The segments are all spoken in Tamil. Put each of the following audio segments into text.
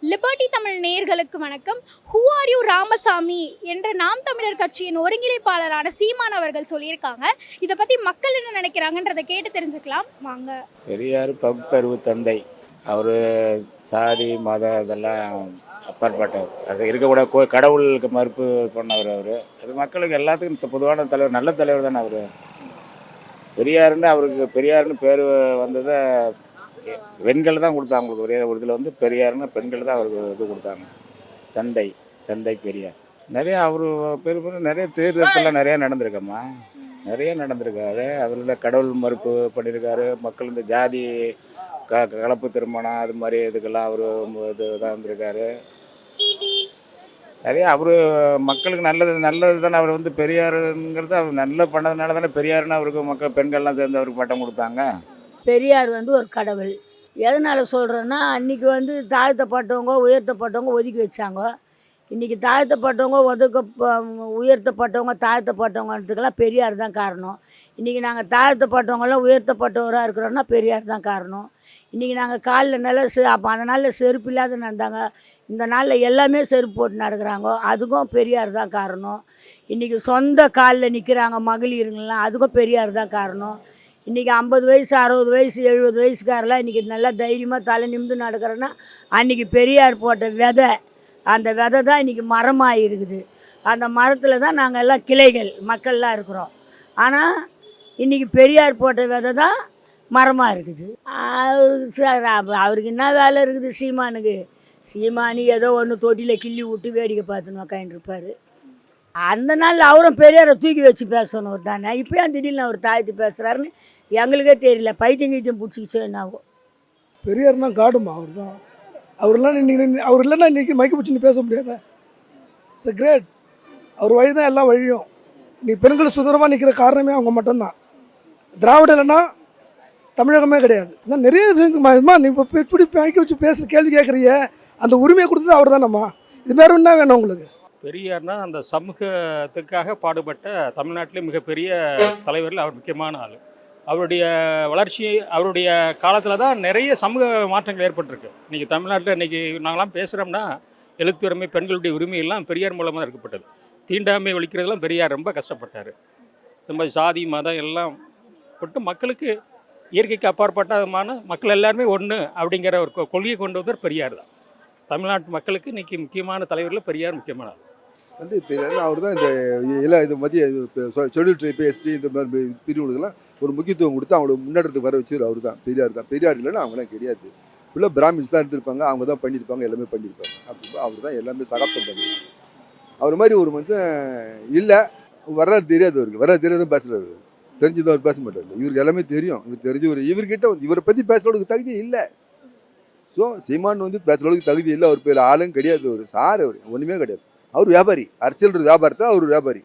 லிபர்டி தமிழ் நேர்களுக்கு வணக்கம். Who are you Ramasamy? என்ற நாம் தமிழர் கட்சியின் ஒருங்கிணைப்பாளரான சீமான் அவர்கள் சொல்லியிருக்காங்க. இதை பற்றி மக்கள் என்ன நினைக்கிறாங்கன்றதை கேட்டு தெரிஞ்சுக்கலாம். வாங்க. பெரியார் பகுத்தறிவு தந்தை. அவர் சாதி மதம் இதெல்லாம் அப்பாற்பட்டவர். அது இருக்கக்கூட கடவுளுக்கு மறுப்பு பண்ணவர் அவர். அது மக்களுக்கு எல்லாத்துக்கும் பொதுவான தலைவர் நல்ல தலைவர் தானே அவர். பெரியாருன்னு அவருக்கு பெரியாருன்னு பேர் வந்ததை பெண்கள் தான் கொடுத்தாங்க அவங்களுக்கு ஒரே ஒரு இதில் வந்து பெரியாருன்னா பெண்கள் தான் அவருக்கு இது கொடுத்தாங்க. தந்தை தந்தை பெரியார். நிறைய அவர் பேர் நிறைய தேர்தலெல்லாம் நிறையா நடந்திருக்கம்மா. நிறைய நடந்திருக்காரு. அதில் கடவுள் மறுப்பு பண்ணியிருக்காரு மக்கள் இந்த ஜாதி க கலப்பு திருமணம் அது மாதிரி இதுக்கெல்லாம் அவர் இது தான் இருந்திருக்காரு நிறைய அவர் மக்களுக்கு நல்லது நல்லது தானே. அவர் வந்து பெரியாருங்கிறது அவர் நல்ல பண்ணதுனால தானே பெரியாருன்னு அவருக்கு மக்கள் பெண்கள்லாம் சேர்ந்து அவருக்கு பட்டம் கொடுத்தாங்க. பெரியார் வந்து ஒரு கடவுள். எதனால் சொல்கிறேன்னா அன்றைக்கி வந்து தாழ்த்தப்பட்டவங்க உயர்த்தப்பட்டவங்க ஒதுக்கி வச்சாங்க. இன்றைக்கி தாழ்த்தப்பட்டவங்க ஒதுக்க உயர்த்தப்பட்டவங்க தாழ்த்தப்பட்டவங்கிறதுக்கெல்லாம் பெரியார் தான் காரணம். இன்றைக்கி நாங்கள் தாழ்த்தப்பட்டவங்களாம் உயர்த்தப்பட்டவராக இருக்கிறோன்னா பெரியார் தான் காரணம். இன்றைக்கி நாங்கள் காலில் நல்லா செ அப்போ அந்த நாளில் செருப்பு இல்லாத நடந்தாங்க. இந்த நாளில் எல்லாமே செருப்பு போட்டு நடக்கிறாங்க. அதுக்கும் பெரியார் தான் காரணம். இன்றைக்கி சொந்த காலில் நிற்கிறாங்க மகளிருங்களாம் அதுக்கும் பெரியார் தான் காரணம். இன்றைக்கி ஐம்பது வயசு அறுபது வயசு எழுபது வயசுக்காரெல்லாம் இன்றைக்கி நல்லா தைரியமாக தலை நிமிந்து நடக்கிறேன்னா அன்றைக்கி பெரியார் போட்ட விதை அந்த விதை தான் இன்றைக்கி மரமாக இருக்குது. அந்த மரத்தில் தான் நாங்கள் எல்லாம் கிளைகள் மக்கள்லாம் இருக்கிறோம். ஆனால் இன்றைக்கி பெரியார் போட்ட விதை தான் மரமாக இருக்குது. அவருக்கு சார் அவருக்கு என்ன வேலை இருக்குது சீமானுக்கு? சீமானி ஏதோ ஒன்று தொட்டியில் கிள்ளி விட்டு வேடிக்கை பார்த்துன்னு உக்காந்துருப்பார் அந்த நாளில் அவரும் பெரியாரை தூக்கி வச்சு பேசணும் தானே? இப்போயும் திடீர்னு அவர் தாழ்த்து பேசுகிறாருன்னு எங்களுக்கே தெரியல. பைத்தியம் கீத்தியம் பிடிச்சிக்கிச்சோ என்னாவோ. பெரியார்னா காடுமா அவர் தான் அவர் இல்லைன்னா இன்னைக்கு அவர் இல்லைன்னா இன்னைக்கு மைக்கு பிடிச்சின்னு பேச முடியாத. இட்ஸ் கிரேட் அவர் வழி தான் எல்லாம் வழியும். நீ பெண்கள் சுதந்திரமாக நிற்கிற காரணமே அவங்க மட்டும்தான். திராவிட இல்லைன்னா தமிழகமே கிடையாது. இன்னும் நிறைய நீ இப்போ இப்படி மைக்கு வச்சு பேசுகிற கேள்வி கேட்குறிய அந்த உரிமையை கொடுத்தது அவர் தானம்மா இது வேறு என்ன வேணும் உங்களுக்கு? பெரியார்னா அந்த சமூகத்துக்காக பாடுபட்ட தமிழ்நாட்டிலே மிகப்பெரிய தலைவரில் அவர் முக்கியமான ஆள். அவருடைய வளர்ச்சி அவருடைய காலத்தில் தான் நிறைய சமூக மாற்றங்கள் ஏற்பட்டிருக்கு. இன்றைக்கி தமிழ்நாட்டில் இன்றைக்கி நாங்களாம் பேசுகிறோம்னா எழுத்துரிமை பெண்களுடைய உரிமை எல்லாம் பெரியார் மூலமாக தான் இருக்கப்பட்டது தீண்டாமை ஒழிக்கிறதுலாம் பெரியார் ரொம்ப கஷ்டப்பட்டார். இந்த மாதிரி சாதி மதம் எல்லாம் போட்டு மக்களுக்கு இயற்கைக்கு அப்பாற்பட்டமான மக்கள் எல்லாருமே ஒன்று அப்படிங்கிற ஒரு கொ- கொள்கையை கொண்டு வந்தவர் பெரியார் தான். தமிழ்நாட்டு மக்களுக்கு இன்றைக்கி முக்கியமான தலைவரில் பெரியார் முக்கியமான வந்து இப்போ அவர் தான் இந்த எல்லாம் இது மத்திய ஷெடியூல் ட்ரைப் எஸ்டி இந்த மாதிரி பிரிவுகளுக்கெல்லாம் ஒரு முக்கியத்துவம் கொடுத்து அவங்கள முன்னேற்றத்துக்கு வர வச்சு அவர் தான் பெரியார் தான். பெரியார் இல்லைன்னா அவங்களாம் கிடையாது. ஃபுல்லாக பிராமின்ஸ் தான் இருந்திருப்பாங்க. அவங்க தான் பண்ணியிருப்பாங்க. எல்லாமே பண்ணியிருப்பாங்க. அப்படி அவர் தான் எல்லாமே சகாப்தம் பண்ணி. அவர் மாதிரி ஒரு மனுஷன் இல்லை. வர்றாரு தெரியாது அவருக்கு. வர்றாரு தெரியாத பேசுறாரு தெரிஞ்சது அவர் பேச மாட்டார். இவருக்கு எல்லாமே தெரியும். இவர் தெரிஞ்ச ஒரு இவர்கிட்ட வந்து இவரை பற்றி பேசுறதுக்கு தகுதி இல்லை. ஸோ சீமான் வந்து பேசுகிறவங்களுக்கு தகுதி இல்லை. அவர் பேர் ஆளும் கிடையாது அவர். சார் அவர். ஒன்றுமே கிடையாது. அவர் வியாபாரி. அரசியல் வியாபாரத்தில் அவர் வியாபாரி.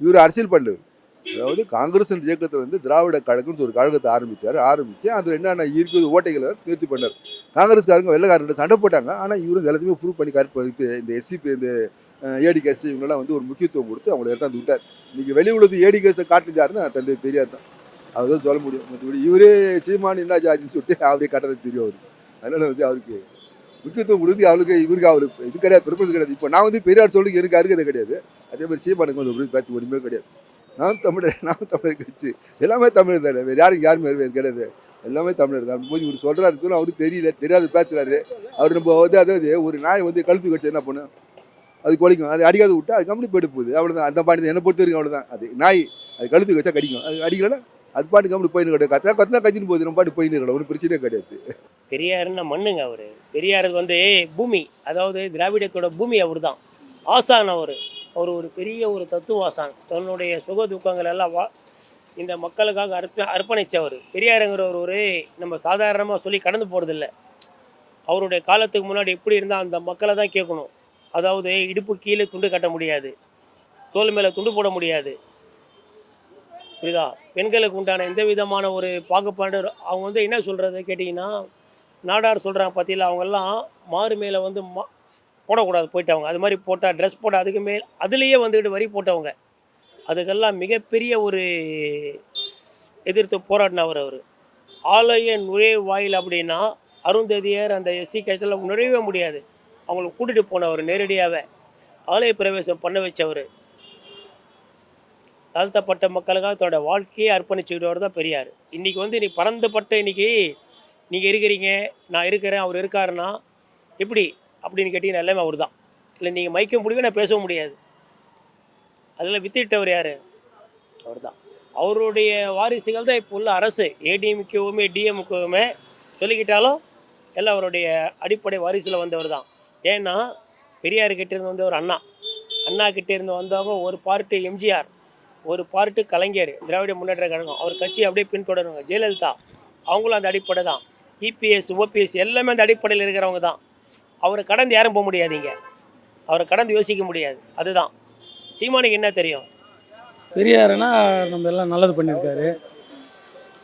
இவர் அரசியல் பண்ணவர். அதாவது காங்கிரஸ் என்ற இயக்கத்தில் வந்து திராவிட கழகம்னு ஒரு கழகத்தை ஆரம்பித்தார் ஆரம்பித்து அதில் என்னென்ன இருக்குது ஓட்டைகளை நிறுத்தி பண்ணார். காங்கிரஸ்காரங்க வெள்ளக்காரங்க சண்டை போட்டாங்க. ஆனால் இவரும் எல்லாத்தையுமே ப்ரூவ் பண்ணி கரெக்ட் இந்த எஸ்சிபி இந்த ஏடி கேஸ்ட் இவங்களாம் வந்து ஒரு முக்கியத்துவம் கொடுத்து அவங்கள எடுத்தாந்து விட்டார். இன்றைக்கி வெளி உள்ளது ஏடி கேஸை காட்டுது தந்தை பெரியார் தான். அவர் தான் சொல்ல முடியும். மற்றபடி இவரே சீமான் என்ன ஜாதின்னு சொல்லிட்டு அவரே காட்டுறது தெரியும் அவருக்கு. அதனால் வந்து அவருக்கு முக்கியத்துவம் கொடுத்து அவருக்கு இவருக்கு அவருக்கு இது கிடையாது ப்ரிஃபரன்ஸ் கிடையாது. இப்போ நான் வந்து பெரியார் சொல்லுக்கு எனக்கு அருகதை கிடையாது. அதே மாதிரி சீமானுக்கு வந்து பேச்சு ஒன்றுமே கிடையாது. நான் தமிழர் நான் தமிழர் கட்சி. எல்லாமே தமிழர் தானே. வேறு யாரும் யாருமே வேறு கிடையாது. எல்லாமே தமிழர் தான். போய் இவர் சொல்கிறாரு சொல்ல அவருக்கு தெரியல தெரியாது பேசுகிறாரு அவர் நம்ம வந்து அதாவது ஒரு நாய் வந்து கழுத்து கடிச்சு என்ன பண்ணும்? அது கொலிக்கும். அது அடிக்காது விட்டா அது கம்பெனி போயிட்டு போகுது. அவ்வளோதான் அந்த பாட்டு என்னை பொறுத்த வரைக்கும் அவ்வளோதான் அது நாய் அது கழுத்து வச்சா கடிக்கும். அது அடிக்கலைன்னா அது பாட்டு கம்பெனி போயின்னு கிடையாது கத்தா கத்தினா கத்தின்னு போகுது. நம்ம பாட்டு போயின்னு இருக்கலாம் ஒன்றும் பிரச்சனையே கிடையாது. பெரியாருன்னா மண்ணுங்க அவர். பெரியார் வந்து பூமி அதாவது திராவிடத்தோட பூமி அவர் தான் ஆசான் அவர். அவர் ஒரு பெரிய ஒரு தத்துவ தன்னுடைய சுக துக்கங்கள் எல்லாம் வா இந்த மக்களுக்காக அர்ப்ப அர்ப்பணித்தவர் பெரியாருங்கிறவர் ஒரு நம்ம சாதாரணமாக சொல்லி கடந்து போகிறதில்ல அவருடைய காலத்துக்கு முன்னாடி எப்படி இருந்தால் அந்த மக்களை தான் கேட்கணும். அதாவது இடுப்பு கீழே துண்டு கட்ட முடியாது. தோல் மேலே துண்டு போட முடியாது. புரியுதா? பெண்களுக்கு உண்டான எந்த விதமான ஒரு பாகுபாடு அவங்க வந்து என்ன சொல்கிறது கேட்டிங்கன்னா நாடார் சொல்கிறாங்க பற்றியில் அவங்கெல்லாம் மாறு மேலே வந்து மா போடக்கூடாது போயிட்டவங்க. அது மாதிரி போட்டால் ட்ரெஸ் போட்டால் அதுக்கு மேல் அதுலேயே வந்துக்கிட்டு வரி போட்டவங்க. அதுக்கெல்லாம் மிகப்பெரிய ஒரு எதிர்த்து போராடினவர் அவர். ஆலய நுழைவாயில் அப்படின்னா அருந்ததியர் அந்த எஸ்சி கட்சியில் நுழையவே முடியாது. அவங்கள கூட்டிகிட்டு போனவர் நேரடியாகவே ஆலய பிரவேசம் பண்ண வச்சவர். தாழ்த்தப்பட்ட மக்களுக்காக தன்னோட வாழ்க்கையை அர்ப்பணிச்சுக்கிட்டவர் தான் பெரியார். இன்றைக்கி வந்து நீ பறந்துபட்ட இன்றைக்கி நீங்கள் இருக்கிறீங்க நான் இருக்கிறேன் அவர் இருக்காருன்னா எப்படி? அப்படின்னு கேட்டிங்கன்னா எல்லாமே அவர் தான் இல்லை நீங்கள் மைக்கும் பிடிக்க நான் பேச முடியாது. அதில் வித்திட்டவர் யார்? அவர் தான் அவருடைய வாரிசுகள் தான் இப்போ உள்ள அரசு. ஏடிஎம்கேவுமே டிஎம்கேவுமே சொல்லிக்கிட்டாலும் எல்லாம் அவருடைய அடிப்படை வாரிசில் வந்தவர் தான் ஏன்னா பெரியார் கிட்டேருந்து வந்தவர் அண்ணா. அண்ணா கிட்டேருந்து வந்தவங்க ஒரு பார்ட்டு எம்ஜிஆர் ஒரு பார்ட்டு கலைஞர் திராவிட முன்னேற்ற கழகம். அவர் கட்சி அப்படியே பின்தொடருங்க ஜெயலலிதா. அவங்களும் அந்த அடிப்படை தான் இபிஎஸ் ஓபிஎஸ் எல்லாமே அந்த அடிப்படையில் இருக்கிறவங்க தான் அவரை கடந்து யாரும் போக முடியாதீங்க. அவரை கடந்து யோசிக்க முடியாது. அதுதான். சீமானுக்கு என்ன தெரியும்? பெரியாருன்னா நம்ம எல்லாம் நல்லது பண்ணியிருக்காரு.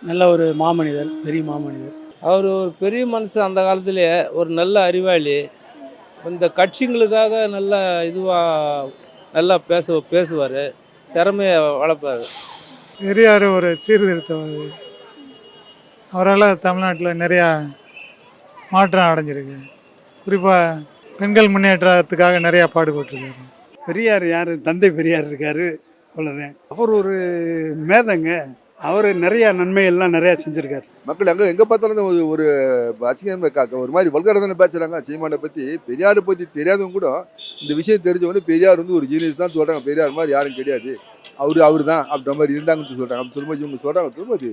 நல்ல ஒரு மாமனிதர் பெரிய மாமனிதர். அவர் ஒரு பெரிய மனுஷன் அந்த காலத்திலே ஒரு நல்ல அறிவாளி. இந்த கட்சிங்களுக்காக நல்ல இதுவாக நல்லா பேச பேசுவார். திறமையை வளர்ப்பார். பெரியார் ஒரு சீர்திருத்தவாதி. அவரால் தமிழ்நாட்டில் நிறையா மாற்றம் அடைஞ்சிருக்கு. குறிப்பாக பெண்கள் முன்னேற்றத்துக்காக நிறையா பாடுபட்டிருக்காரு. பெரியார் யார்? தந்தை பெரியார் இருக்காரு. அவ்வளோதான் அவர் ஒரு மேதங்க. அவர் நிறையா நன்மைகள்லாம் நிறையா செஞ்சுருக்காரு. மக்கள் அங்கே எங்கே பார்த்தாலும் ஒரு ஒரு அசிங்கம் காக்க ஒரு மாதிரி வல்கரை தானே பேசுகிறாங்க சீமானை பற்றி பெரியாரை பற்றி தெரியாதவங்க கூட இந்த விஷயம் தெரிஞ்சவொடனே பெரியார் வந்து ஒரு ஜீனியஸ் தான் சொல்கிறாங்க பெரியார் மாதிரி யாரும் கிடையாது. அவர் அவர் தான் அப்படின்ற மாதிரி இருந்தாங்கன்னு சொல்கிறாங்க அப்படி சொல்லும்போது இவங்க சொல்கிறாங்க சொல்லும்போது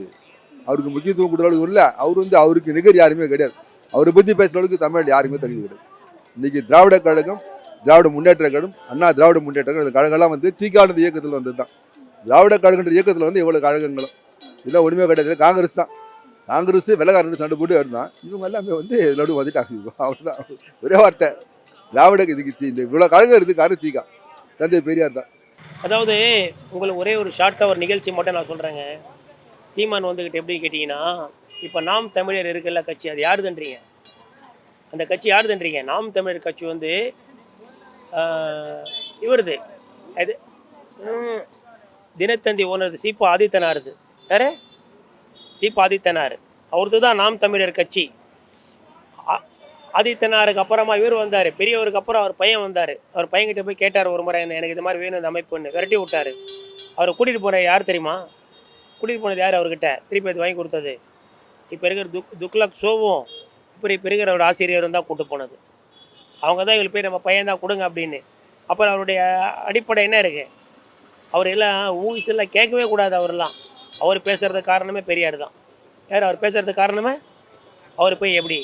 அவருக்கு முக்கியத்துவம் கொடுக்குற அளவுக்கு இல்லை. அவர் வந்து அவருக்கு நிகர் யாருமே கிடையாது. அவரை பற்றி பேசுகிற அளவுக்கு தமிழ்நாடு யாருமே தகுதி கிடையாது. இன்றைக்கி திராவிட கழகம் திராவிட முன்னேற்ற கழகம் அண்ணா திராவிட முன்னேற்ற கழகம் இந்த கழகம்லாம் வந்து தீக்கானது இயக்கத்தில் வந்தது தான் திராவிட கழகன்ற இயக்கத்தில் வந்து எவ்வளோ கழகங்களும். இதெல்லாம் ஒன்றுமே கிடையாது. காங்கிரஸ் தான். காங்கிரஸ் வெள்ளக்காரன் சண்டை போட்டு இருந்தான். இவங்க எல்லாமே வந்து நடு வந்துட்டாங்க. அவ்வளோதான் ஒரே வார்த்தை. திராவிட இதுக்கு தீ- இந்த இவ்வளோ கழகம் இருக்குது காரணம் தீகா தந்தை பெரியார் தான். அதாவது உங்களுக்கு ஒரே ஒரு ஷார்ட்டாக ஒரு நிகழ்ச்சி மட்டும் நான் சொல்கிறேங்க சீமான் வந்துக்கிட்டு எப்படி கேட்டிங்கன்னா இப்போ நாம் தமிழர் இருக்குல்ல கட்சி அது யாருதுன்றீங்க அந்த கட்சி யார் தன்றீங்க? நாம் தமிழர் கட்சி வந்து ஆஹ், இவருது. அது தினத்தந்தி ஓனர் சீப்பா ஆதித்தனாருது. வேற சீப்பா ஆதித்தனார். அவரது தான் நாம் தமிழர் கட்சி. ஆதித்தனாருக்கு அப்புறமா இவர் வந்தார். பெரியவருக்கு அப்புறம் அவர் பையன் வந்தார். அவர் பையன்கிட்ட போய் கேட்டார் ஒரு முறை என்ன எனக்கு இது மாதிரி வேணும் இந்த அமைப்புன்னு. விரட்டி விட்டார். அவரை கூட்டிகிட்டு போன யார் தெரியுமா? கூட்டிகிட்டு போனது யார் அவர்கிட்ட? திருப்பி அது வாங்கி கொடுத்தது. இப்போ இருக்கிற துக் துக்லக் சோவும் இப்படி இப்போ இருக்கிற ஒரு ஆசிரியரும் தான் கூட்டு போனது. அவங்க தான் இவங்களுக்கு போய் நம்ம பையன் தான் கொடுங்க அப்படின்னு. அப்புறம் அவருடைய அடிப்படை என்ன இருக்குது அவர் எல்லாம் மூவிஸ் எல்லாம் கேட்கவே கூடாது அவரெல்லாம். அவர் பேசுகிறதுக்கு காரணமே பெரியார் தான். யார் அவர் பேசுகிறதுக்கு காரணமே? அவர் போய் எப்படி?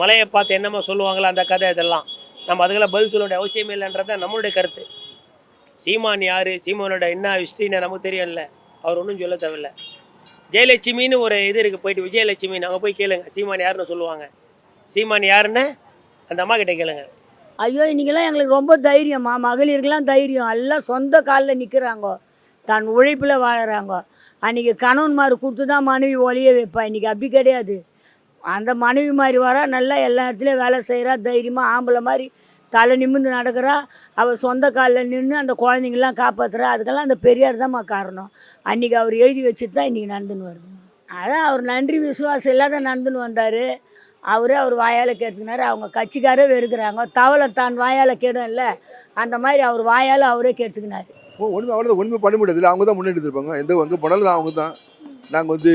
மலையை பார்த்து என்னமோ சொல்லுவாங்களோ அந்த கதை இதெல்லாம்? நம்ம அதுக்கெல்லாம் பதில் சொல்ல வேண்டிய அவசியம் இல்லைன்றதான் நம்மளுடைய கருத்து. சீமான் யார்? சீமானோட என்ன ஹிஸ்ட்ரின்னு நமக்கு தெரியல அவர் ஒன்றும் சொல்ல தேவையில்ல. ஜெயலட்சுமின்னு ஒரு இது இருக்குது போயிட்டு விஜயலட்சுமி அங்கே போய் கேளுங்க. சீமான் யாருன்னு சொல்லுவாங்க. சீமான் யாருன்னு அந்த அம்மா கிட்ட கேளுங்க. ஐயோ இன்றைக்கெல்லாம் எங்களுக்கு ரொம்ப தைரியம்மா. மகளிருக்கெல்லாம் தைரியம். எல்லாம் சொந்த காலில் நிற்கிறாங்க தன் உழைப்பில் வாழுறாங்க. அன்றைக்கி கணவன்மாரு கொடுத்து தான் மனைவி ஒளிய வைப்பா. இன்றைக்கி அப்படி கிடையாது. அந்த மனைவி மாதிரி வரா நல்லா எல்லா இடத்துலையும் வேலை செய்கிறா தைரியமாக ஆம்பளை மாதிரி தலை நிமிர்ந்து நடக்கிறா அவள் சொந்த காலில் நின்று அந்த குழந்தைங்கள்லாம் காப்பாற்றுறா அதுக்கெல்லாம் அந்த பெரியார் தான்மா காரணம். அன்றைக்கி அவர் எழுதி வச்சுட்டு தான் இன்றைக்கி நடந்துன்னு வருது. அதான் அவர் நன்றி விசுவாசம் இல்லாத நடந்துன்னு வந்தார். அவரே அவர் வாயால் கேட்டுக்கினார். அவங்க கட்சிக்காரே வெறுக்கிறாங்க. தவளை தான் வாயால் கேடும் இல்லை அந்த மாதிரி அவர் வாயால் அவரே கேட்டுக்கினார். ஒன்றுமே அவ்வளோ உண்மை பண்ண முடியாது. அவங்க தான் முன்னெடுத்துருப்பாங்க எந்த எங்கே போனாலும் அவங்க தான் நாங்கள் வந்து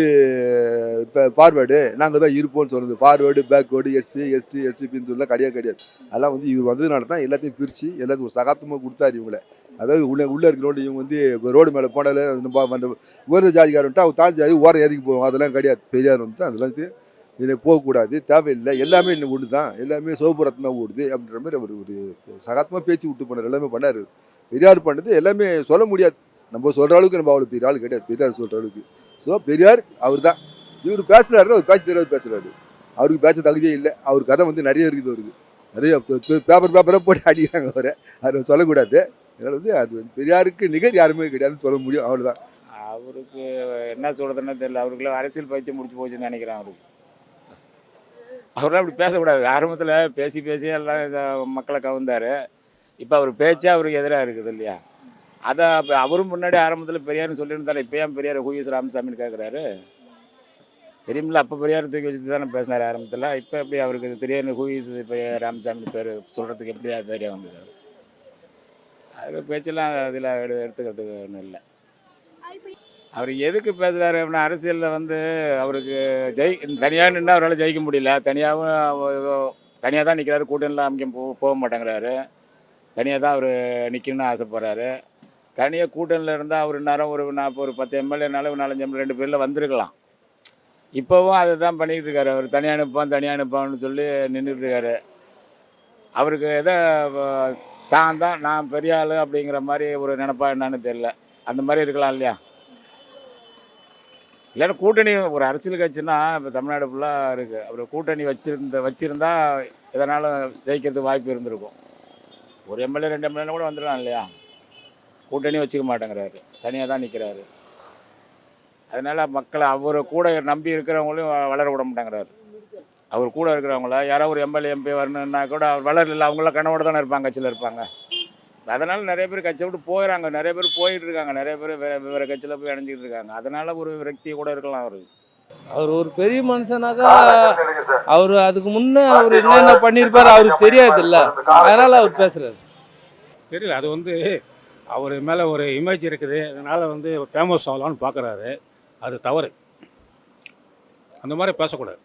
இப்போ ஃபார்வேர்டு நாங்கள் தான் இருப்போம்னு சொன்னது forward backward S C S T எஸ்டிபின்னு சொல்லலாம் கிடையாது கிடையாது. அதெல்லாம் வந்து இவர் வந்ததுனால தான் எல்லாத்தையும் பிரித்து எல்லாத்தையும் ஒரு சகாப்தமாக கொடுத்தாரு இவங்களை. அதாவது உள்ளே உள்ளே இருக்கிறோண்டு இவங்க வந்து இப்போ ரோடு மேலே போனால நம்ம அந்த உயர்ந்த ஜாதிக்காரன்ட்டு அவங்க தாழ்ந்த ஜாதி ஓரம் ஏறிக்கு போவோம் அதெல்லாம் கிடையாது. பெரியார் வந்து அதெல்லாம் இது இதில் போகக்கூடாது தேவையில்லை. எல்லாமே இன்னும் ஒன்று தான் எல்லாமே சோப்பு தான் ஓடுது அப்படின்ற மாதிரி அவர் ஒரு சகாத்மாக பேச்சு விட்டு போனார். எல்லாமே பண்ணார். பெரியார் பண்ணது எல்லாமே சொல்ல முடியாது. நம்ம சொல்கிற அளவுக்கு நம்ம அவ்வளோ பெரிய ஆள் கிடையாது. பெரியார் சொல்கிற அளவுக்கு. ஸோ பெரியார் அவர் தான் இவர் பேசுகிறாரு அவர் பேச்சு தெரியாது பேசுகிறாரு அவருக்கு பேச தகுதியே இல்லை. அவர் கதை வந்து நிறைய இருக்குது அவருக்கு. நிறைய பேப்பர் பேப்பராக போட்டு அடிக்கிறாங்க அவரை. அதை சொல்லக்கூடாது. அதனால் வந்து அது வந்து பெரியாருக்கு நிகர் யாருமே கிடையாதுன்னு சொல்ல முடியும். அவ்வளோதான் அவருக்கு என்ன சொல்கிறதுன்னு தெரியல. அவருக்குலாம் அரசியல் பயிற்சி முடிச்சு போச்சுன்னு நினைக்கிறேன் அவருக்கு அவரெல்லாம் அப்படி பேசக்கூடாது. ஆரம்பத்தில் பேசி பேசி எல்லாம் மக்களை கவுந்தார். இப்போ அவர் பேச்சே அவருக்கு எதிராக இருக்குது இல்லையா? அதை அப்போ அவரும் முன்னாடி ஆரம்பத்தில் பெரியார்னு சொல்லியிருந்தாரு இப்போ ஏன் பெரியார் ஹூஎஸ் ராமசாமின்னு கேட்குறாரு தெரியுமில்ல அப்போ பெரியார் தூக்கி வச்சுட்டு தானே பேசினார் ஆரம்பத்தில். இப்போ எப்படி அவருக்கு தெரியாது ஹூயிஸ் இப்போ ராமசாமி பேர் சொல்கிறதுக்கு எப்படி அது தைரியம் வந்தது? அது பேச்செல்லாம் அதில் எடுத்துக்கிறதுக்கு ஒன்றும் இல்லை. அவர் எதுக்கு பேசுகிறாரு அப்படின்னா அரசியலில் வந்து அவருக்கு ஜெய் தனியாக நின்று அவரால் ஜெயிக்க முடியல. தனியாகவும் தனியாக தான் நிற்கிறாரு கூட்டணியில் அமைக்க போக மாட்டேங்கிறாரு. தனியாக தான் அவர் நிற்கணும்னு ஆசைப்பட்றாரு. தனியாக கூட்டணியில் இருந்தால் அவர் நேரம் ஒரு நாற்பது ஒரு பத்து எம்எல்ஏனால ஒரு நாலஞ்சு எம்எல்ஏ ரெண்டு பேரில் வந்திருக்கலாம். இப்போவும் அதை தான் பண்ணிக்கிட்டு இருக்காரு. அவர் தனியாக அனுப்பான் தனியாக அனுப்பான்னு சொல்லி நின்றுட்டு இருக்காரு. அவருக்கு எதை தான் தான் நான் பெரிய ஆள் அப்படிங்கிற மாதிரி ஒரு நினப்பா என்னன்னு தெரில அந்த மாதிரி இருக்கலாம் இல்லையா? இல்லைன்னா கூட்டணி ஒரு அரசியல் கட்சின்னா இப்போ தமிழ்நாடு ஃபுல்லாக இருக்குது அவர் கூட்டணி வச்சிருந்த வச்சுருந்தா எதனாலும் ஜெயிக்கிறதுக்கு வாய்ப்பு இருந்திருக்கும். ஒரு எம்எல்ஏ ரெண்டு எம்எல்ஏனா கூட வந்துடலாம் இல்லையா? கூட்டணி வச்சுக்க மாட்டேங்கிறாரு. தனியாக தான் நிற்கிறாரு அதனால் மக்களை அவர் கூட நம்பி இருக்கிறவங்களையும் வளர விட மாட்டேங்கிறாரு. அவர் கூட இருக்கிறவங்கள யாரோ ஒரு எம்எல்ஏ எம்பி வரணுன்னா கூட அவர் வளரல அவங்களாம் கனவோட தானே இருப்பாங்க கட்சியில் இருப்பாங்க. அதனால் நிறைய பேர் கட்சியை விட்டு போயிடறாங்க நிறைய பேர் போயிட்டு இருக்காங்க. நிறைய பேர் வேறு வேறு கட்சியில் போய் அடைஞ்சிட்டு இருக்காங்க. அதனால் ஒரு விரக்தி கூட இருக்கலாம் அவருக்கு அவர் ஒரு பெரிய மனுஷனாக்கா அவர் அதுக்கு முன்னே அவர் என்னென்ன பண்ணியிருப்பாரு அவருக்கு தெரியாது இல்ல அதனால அவர் பேசுறாரு. தெரியல அது வந்து அவர் மேலே ஒரு இமேஜ் இருக்குது. அதனால் வந்து ஃபேமஸ் ஆகலான்னு பார்க்குறாரு அது தவறு. அந்த மாதிரி பேசக்கூடாது.